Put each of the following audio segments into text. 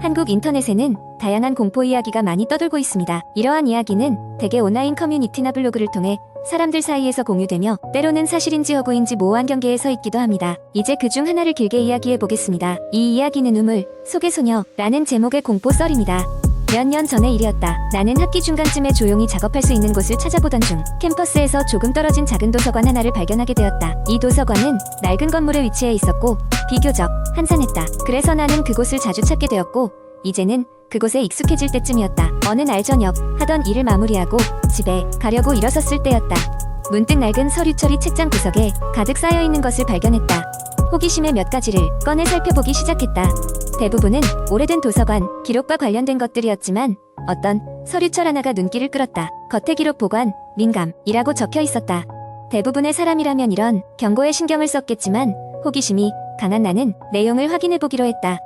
한국 인터넷에는 다양한 공포 이야기가 많이 떠돌고 있습니다. 이러한 이야기는 대개 온라인 커뮤니티나 블로그를 통해 사람들 사이에서 공유되며 때로는 사실인지 허구인지 모호한 경계에 서 있기도 합니다. 이제 그 중 하나를 길게 이야기해 보겠습니다. 이 이야기는 우물, 속의 소녀라는 제목의 공포 썰입니다. 몇 년 전의 일이었다. 나는 학기 중간쯤에 조용히 작업할 수 있는 곳을 찾아보던 중 캠퍼스에서 조금 떨어진 작은 도서관 하나를 발견하게 되었다. 이 도서관은 낡은 건물에 위치해 있었고 비교적 한산했다. 그래서 나는 그곳을 자주 찾게 되었고 이제는 그곳에 익숙해질 때쯤이었다. 어느 날 저녁 하던 일을 마무리하고 집에 가려고 일어섰을 때였다. 문득 낡은 서류 처리 책장 구석에 가득 쌓여 있는 것을 발견했다. 호기심에 몇 가지를 꺼내 살펴보기 시작했다. 대부분은 오래된 도서관, 기록과 관련된 것들이었지만 어떤 서류철 하나가 눈길을 끌었다. 겉에 기록 보관, 민감이라고 적혀 있었다. 대부분의 사람이라면 이런 경고에 신경을 썼겠지만 호기심이 강한 나는 내용을 확인해 보기로 했다.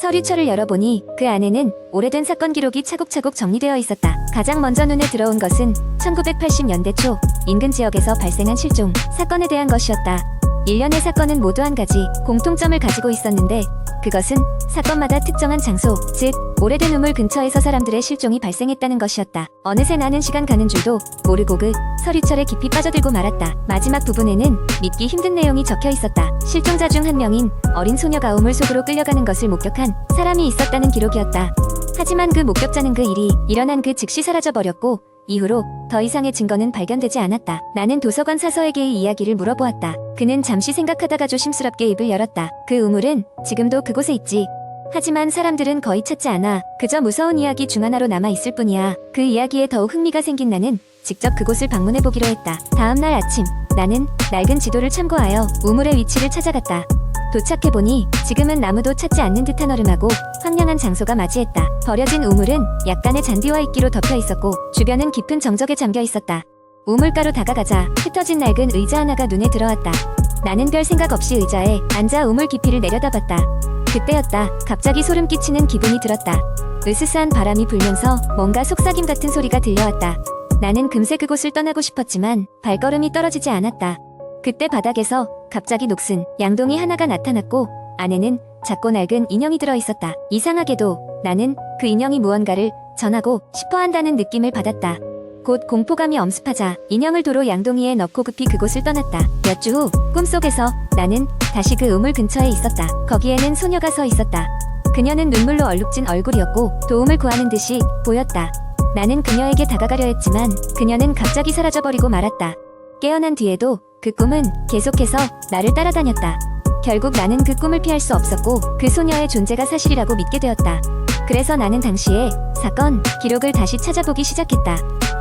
서류철을 열어보니 그 안에는 오래된 사건 기록이 차곡차곡 정리되어 있었다. 가장 먼저 눈에 들어온 것은 1980년대 초 인근 지역에서 발생한 실종 사건에 대한 것이었다. 일련의 사건은 모두 한 가지 공통점을 가지고 있었는데 그것은 사건마다 특정한 장소, 즉 오래된 우물 근처에서 사람들의 실종이 발생했다는 것이었다. 어느새 나는 시간 가는 줄도 모르고 그 서리철에 깊이 빠져들고 말았다. 마지막 부분에는 믿기 힘든 내용이 적혀 있었다. 실종자 중 한 명인 어린 소녀가 우물 속으로 끌려가는 것을 목격한 사람이 있었다는 기록이었다. 하지만 그 목격자는 그 일이 일어난 그 즉시 사라져 버렸고 이후로 더 이상의 증거는 발견되지 않았다. 나는 도서관 사서에게 이 이야기를 물어보았다. 그는 잠시 생각하다가 조심스럽게 입을 열었다. 그 우물은 지금도 그곳에 있지. 하지만 사람들은 거의 찾지 않아. 그저 무서운 이야기 중 하나로 남아 있을 뿐이야. 그 이야기에 더욱 흥미가 생긴 나는 직접 그곳을 방문해 보기로 했다. 다음 날 아침, 나는 낡은 지도를 참고하여 우물의 위치를 찾아갔다. 도착해보니 지금은 아무도 찾지 않는 듯한 얼음하고 황량한 장소가 맞이했다. 버려진 우물은 약간의 잔디와 이끼로 덮여 있었고 주변은 깊은 정적에 잠겨 있었다. 우물가로 다가가자 흩어진 낡은 의자 하나가 눈에 들어왔다. 나는 별 생각 없이 의자에 앉아 우물 깊이를 내려다봤다. 그때였다. 갑자기 소름 끼치는 기분이 들었다. 으스스한 바람이 불면서 뭔가 속삭임 같은 소리가 들려왔다. 나는 금세 그곳을 떠나고 싶었지만 발걸음이 떨어지지 않았다. 그때 바닥에서 갑자기 녹슨 양동이 하나가 나타났고 안에는 작고 낡은 인형이 들어 있었다. 이상하게도 나는 그 인형이 무언가를 전하고 싶어 한다는 느낌을 받았다. 곧 공포감이 엄습하자 인형을 도로 양동이에 넣고 급히 그곳을 떠났다. 몇 주 후 꿈속에서 나는 다시 그 우물 근처에 있었다. 거기에는 소녀가 서 있었다. 그녀는 눈물로 얼룩진 얼굴이었고 도움을 구하는 듯이 보였다. 나는 그녀에게 다가가려 했지만 그녀는 갑자기 사라져버리고 말았다. 깨어난 뒤에도 그 꿈은 계속해서 나를 따라다녔다. 결국 나는 그 꿈을 피할 수 없었고 그 소녀의 존재가 사실이라고 믿게 되었다. 그래서 나는 당시에 사건 기록을 다시 찾아보기 시작했다.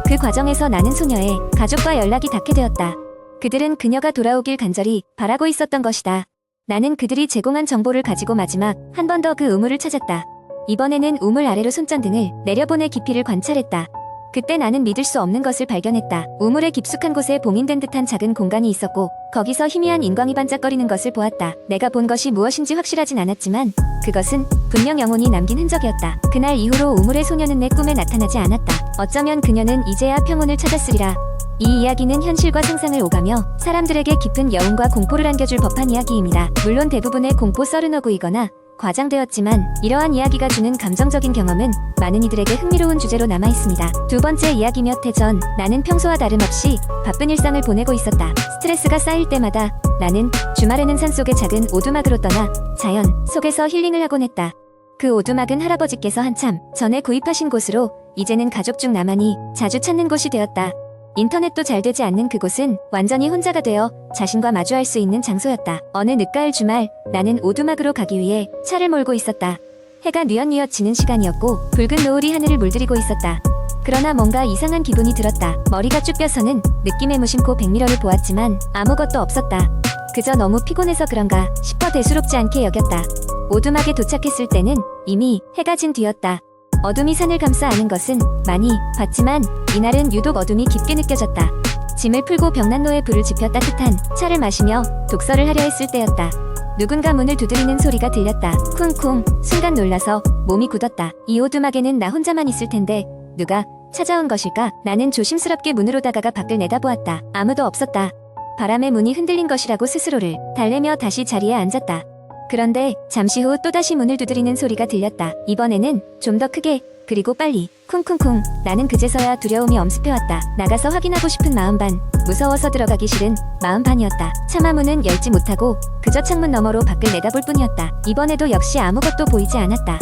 그 과정에서 나는 소녀의 가족과 연락이 닿게 되었다. 그들은 그녀가 돌아오길 간절히 바라고 있었던 것이다. 나는 그들이 제공한 정보를 가지고 마지막 한 번 더 그 우물을 찾았다. 이번에는 우물 아래로 손전등을 내려보내 깊이를 관찰했다. 그때 나는 믿을 수 없는 것을 발견했다. 우물의 깊숙한 곳에 봉인된 듯한 작은 공간이 있었고 거기서 희미한 인광이 반짝거리는 것을 보았다. 내가 본 것이 무엇인지 확실하진 않았지만 그것은 분명 영혼이 남긴 흔적이었다. 그날 이후로 우물의 소녀는 내 꿈에 나타나지 않았다. 어쩌면 그녀는 이제야 평온을 찾았으리라. 이 이야기는 현실과 상상을 오가며 사람들에게 깊은 여운과 공포를 안겨줄 법한 이야기입니다. 물론 대부분의 공포 썰은 어구이거나 과장되었지만 이러한 이야기가 주는 감정적인 경험은 많은 이들에게 흥미로운 주제로 남아 있습니다. 두 번째 이야기 몇해전 나는 평소와 다름없이 바쁜 일상을 보내고 있었다. 스트레스가 쌓일 때마다 나는 주말에는 산속의 작은 오두막으로 떠나 자연 속에서 힐링을 하곤 했다. 그 오두막은 할아버지께서 한참 전에 구입하신 곳으로 이제는 가족 중 나만이 자주 찾는 곳이 되었다. 인터넷도 잘 되지 않는 그곳은 완전히 혼자가 되어 자신과 마주할 수 있는 장소였다. 어느 늦가을 주말 나는 오두막으로 가기 위해 차를 몰고 있었다. 해가 뉘엿뉘엿 지는 시간이었고 붉은 노을이 하늘을 물들이고 있었다. 그러나 뭔가 이상한 기분이 들었다. 머리가 쭉 펴서는 느낌에 무심코 백미러를 보았지만 아무것도 없었다. 그저 너무 피곤해서 그런가 싶어 대수롭지 않게 여겼다. 오두막에 도착했을 때는 이미 해가 진 뒤였다. 어둠이 산을 감싸 아는 것은 많이 봤지만 이날은 유독 어둠이 깊게 느껴졌다. 짐을 풀고 벽난로에 불을 지펴 따뜻한 차를 마시며 독서를 하려 했을 때였다. 누군가 문을 두드리는 소리가 들렸다. 쿵쿵 순간 놀라서 몸이 굳었다. 이 오두막에는 나 혼자만 있을 텐데 누가 찾아온 것일까? 나는 조심스럽게 문으로 다가가 밖을 내다보았다. 아무도 없었다. 바람에 문이 흔들린 것이라고 스스로를 달래며 다시 자리에 앉았다. 그런데 잠시 후 또다시 문을 두드리는 소리가 들렸다. 이번에는 좀 더 크게 그리고 빨리 쿵쿵쿵 나는 그제서야 두려움이 엄습해왔다. 나가서 확인하고 싶은 마음 반 무서워서 들어가기 싫은 마음 반이었다. 차마 문은 열지 못하고 그저 창문 너머로 밖을 내다볼 뿐이었다. 이번에도 역시 아무것도 보이지 않았다.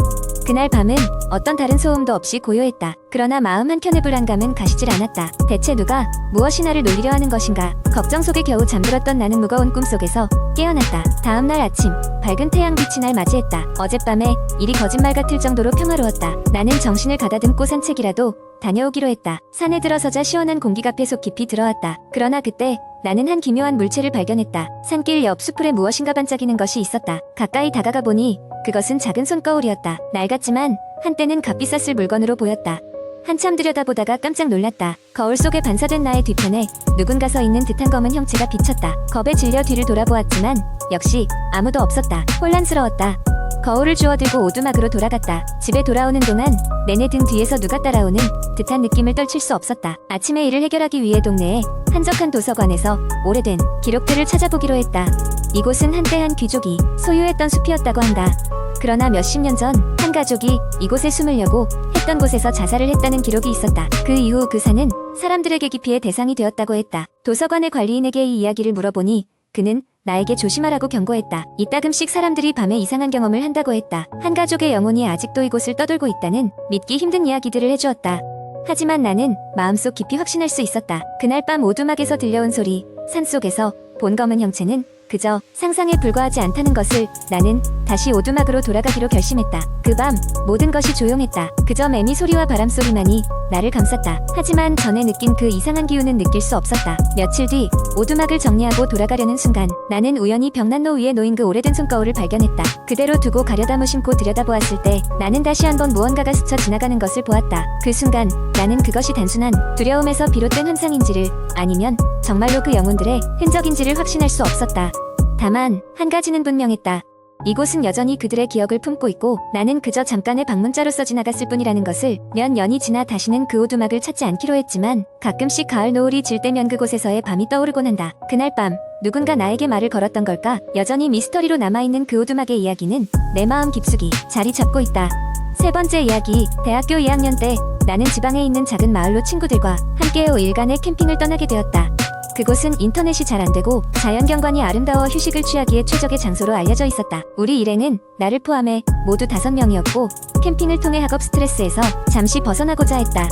그날 밤은 어떤 다른 소음도 없이 고요했다. 그러나 마음 한켠의 불안감은 가시질 않았다. 대체 누가 무엇이 나를 놀리려 하는 것인가? 걱정 속에 겨우 잠들었던 나는 무거운 꿈속에서 깨어났다. 다음 날 아침, 밝은 태양빛이 날 맞이했다. 어젯밤에 일이 거짓말 같을 정도로 평화로웠다. 나는 정신을 가다듬고 산책이라도 다녀오기로 했다. 산에 들어서자 시원한 공기가 폐속 깊이 들어왔다. 그러나 그때 나는 한 기묘한 물체를 발견했다. 산길 옆 수풀에 무엇인가 반짝이는 것이 있었다. 가까이 다가가 보니 그것은 작은 손거울이었다. 낡았지만 한때는 값비쌌을 물건으로 보였다. 한참 들여다보다가 깜짝 놀랐다. 거울 속에 반사된 나의 뒤편에 누군가 서 있는 듯한 검은 형체가 비쳤다. 겁에 질려 뒤를 돌아보았지만 역시 아무도 없었다. 혼란스러웠다. 거울을 주워들고 오두막으로 돌아갔다. 집에 돌아오는 동안 내내 등 뒤에서 누가 따라오는 듯한 느낌을 떨칠 수 없었다. 아침에 일을 해결하기 위해 동네에 한적한 도서관에서 오래된 기록들을 찾아보기로 했다. 이곳은 한때 한 귀족이 소유했던 숲이었다고 한다. 그러나 몇십 년 전 한 가족이 이곳에 숨으려고 했던 곳에서 자살을 했다는 기록이 있었다. 그 이후 그 산은 사람들에게 기피의 대상이 되었다고 했다. 도서관의 관리인에게 이 이야기를 물어보니 그는 나에게 조심하라고 경고했다. 이따금씩 사람들이 밤에 이상한 경험을 한다고 했다. 한 가족의 영혼이 아직도 이곳을 떠돌고 있다는 믿기 힘든 이야기들을 해주었다. 하지만 나는 마음속 깊이 확신할 수 있었다. 그날 밤 오두막에서 들려온 소리, 산속에서 본 검은 형체는 그저 상상에 불과하지 않다는 것을 나는 다시 오두막으로 돌아가기로 결심했다. 그 밤 모든 것이 조용했다. 그저 매미 소리와 바람 소리만이 나를 감쌌다. 하지만 전에 느낀 그 이상한 기운은 느낄 수 없었다. 며칠 뒤 오두막을 정리하고 돌아가려는 순간 나는 우연히 벽난로 위에 놓인 그 오래된 손거울을 발견했다. 그대로 두고 가려다 무심코 들여다보았을 때 나는 다시 한번 무언가가 스쳐 지나가는 것을 보았다. 그 순간 나는 그것이 단순한 두려움에서 비롯된 환상인지를 아니면 정말로 그 영혼들의 흔적인지를 확신할 수 없었다. 다만 한 가지는 분명했다. 이곳은 여전히 그들의 기억을 품고 있고 나는 그저 잠깐의 방문자로서 지나갔을 뿐이라는 것을 몇 년이 지나 다시는 그 오두막을 찾지 않기로 했지만 가끔씩 가을 노을이 질 때면 그곳에서의 밤이 떠오르곤 한다. 그날 밤 누군가 나에게 말을 걸었던 걸까? 여전히 미스터리로 남아있는 그 오두막의 이야기는 내 마음 깊숙이 자리 잡고 있다. 세 번째 이야기 대학교 2학년 때 나는 지방에 있는 작은 마을로 친구들과 함께 5일간의 캠핑을 떠나게 되었다. 그곳은 인터넷이 잘 안 되고 자연경관이 아름다워 휴식을 취하기에 최적의 장소로 알려져 있었다. 우리 일행은 나를 포함해 모두 다섯 명이었고 캠핑을 통해 학업 스트레스에서 잠시 벗어나고자 했다.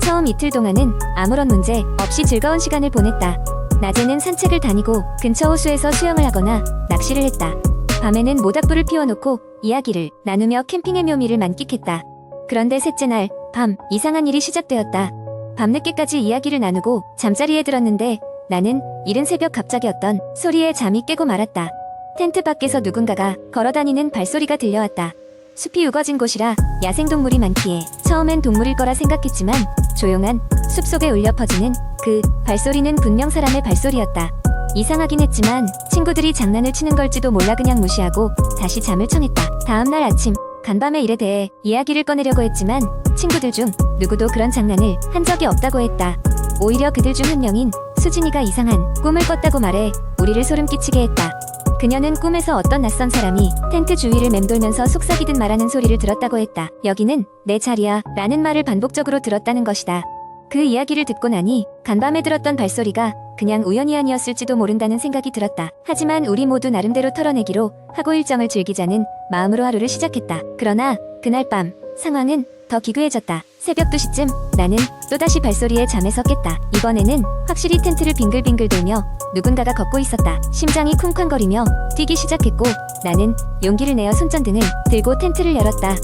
처음 이틀 동안은 아무런 문제 없이 즐거운 시간을 보냈다. 낮에는 산책을 다니고 근처 호수에서 수영을 하거나 낚시를 했다. 밤에는 모닥불을 피워놓고 이야기를 나누며 캠핑의 묘미를 만끽했다. 그런데 셋째 날 밤 이상한 일이 시작되었다. 밤늦게까지 이야기를 나누고 잠자리에 들었는데 나는 이른 새벽 갑자기 어떤 소리에 잠이 깨고 말았다. 텐트 밖에서 누군가가 걸어다니는 발소리가 들려왔다. 숲이 우거진 곳이라 야생동물이 많기에 처음엔 동물일 거라 생각했지만 조용한 숲속에 울려 퍼지는 그 발소리는 분명 사람의 발소리였다. 이상하긴 했지만 친구들이 장난을 치는 걸지도 몰라 그냥 무시하고 다시 잠을 청했다. 다음날 아침 간밤의 일에 대해 이야기를 꺼내려고 했지만 친구들 중 누구도 그런 장난을 한 적이 없다고 했다. 오히려 그들 중 한 명인 수진이가 이상한 꿈을 꿨다고 말해 우리를 소름 끼치게 했다. 그녀는 꿈에서 어떤 낯선 사람이 텐트 주위를 맴돌면서 속삭이듯 말하는 소리를 들었다고 했다. 여기는 내 자리야 라는 말을 반복적으로 들었다는 것이다. 그 이야기를 듣고 나니 간밤에 들었던 발소리가 그냥 우연이 아니었을지도 모른다는 생각이 들었다. 하지만 우리 모두 나름대로 털어내기로 하고 일정을 즐기자는 마음으로 하루를 시작했다. 그러나 그날 밤 상황은 더 기괴해졌다. 새벽 2시쯤 나는 또다시 발소리에 잠에서 깼다. 이번에는 확실히 텐트를 빙글빙글 돌며 누군가가 걷고 있었다. 심장이 쿵쾅거리며 뛰기 시작했고 나는 용기를 내어 손전등을 들고 텐트를 열었다.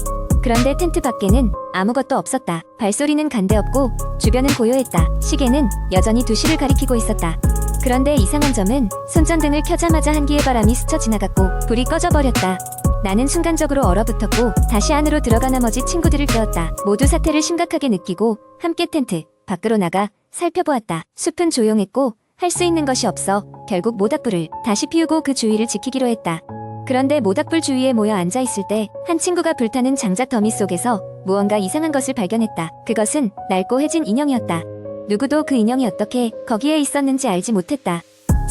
그런데 텐트 밖에는 아무것도 없었다. 발소리는 간데없고 주변은 고요했다. 시계는 여전히 2시를 가리키고 있었다. 그런데 이상한 점은 손전등을 켜자마자 한기의 바람이 스쳐 지나갔고 불이 꺼져버렸다. 나는 순간적으로 얼어붙었고 다시 안으로 들어가 나머지 친구들을 깨웠다. 모두 사태를 심각하게 느끼고 함께 텐트 밖으로 나가 살펴보았다. 숲은 조용했고 할 수 있는 것이 없어 결국 모닥불을 다시 피우고 그 주위를 지키기로 했다. 그런데 모닥불 주위에 모여 앉아 있을 때 한 친구가 불타는 장작 더미 속에서 무언가 이상한 것을 발견했다. 그것은 낡고 해진 인형이었다. 누구도 그 인형이 어떻게 거기에 있었는지 알지 못했다.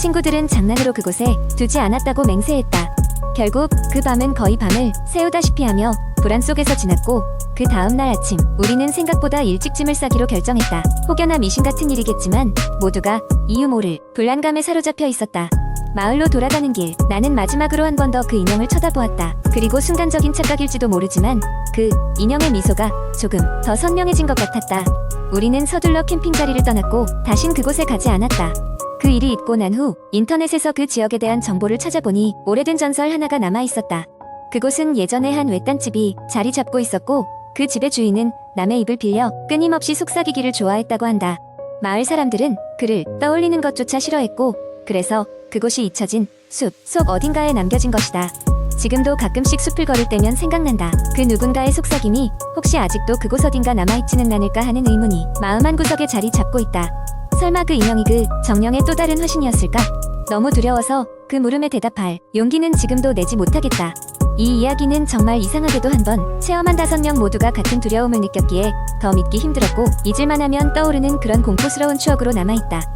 친구들은 장난으로 그곳에 두지 않았다고 맹세했다. 결국 그 밤은 거의 밤을 새우다시피 하며 불안 속에서 지났고 그 다음 날 아침 우리는 생각보다 일찍 짐을 싸기로 결정했다. 혹여나 미신 같은 일이겠지만 모두가 이유 모를 불안감에 사로잡혀 있었다. 마을로 돌아가는 길 나는 마지막으로 한 번 더 그 인형을 쳐다보았다. 그리고 순간적인 착각일지도 모르지만 그 인형의 미소가 조금 더 선명해진 것 같았다. 우리는 서둘러 캠핑 자리를 떠났고 다신 그곳에 가지 않았다. 그 일이 있고 난 후 인터넷에서 그 지역에 대한 정보를 찾아보니 오래된 전설 하나가 남아 있었다. 그곳은 예전에 한 외딴 집이 자리 잡고 있었고 그 집의 주인은 남의 입을 빌려 끊임없이 속삭이기를 좋아했다고 한다. 마을 사람들은 그를 떠올리는 것조차 싫어했고 그래서 그곳이 잊혀진 숲 속 어딘가에 남겨진 것이다. 지금도 가끔씩 숲을 걸을 때면 생각난다. 그 누군가의 속삭임이 혹시 아직도 그곳 어딘가 남아있지는 않을까 하는 의문이 마음 한구석에 자리 잡고 있다. 설마 그 인형이 그 정령의 또 다른 화신이었을까? 너무 두려워서 그 물음에 대답할 용기는 지금도 내지 못하겠다. 이 이야기는 정말 이상하게도 한 번 체험한 다섯 명 모두가 같은 두려움을 느꼈기에 더 믿기 힘들었고 잊을만하면 떠오르는 그런 공포스러운 추억으로 남아있다.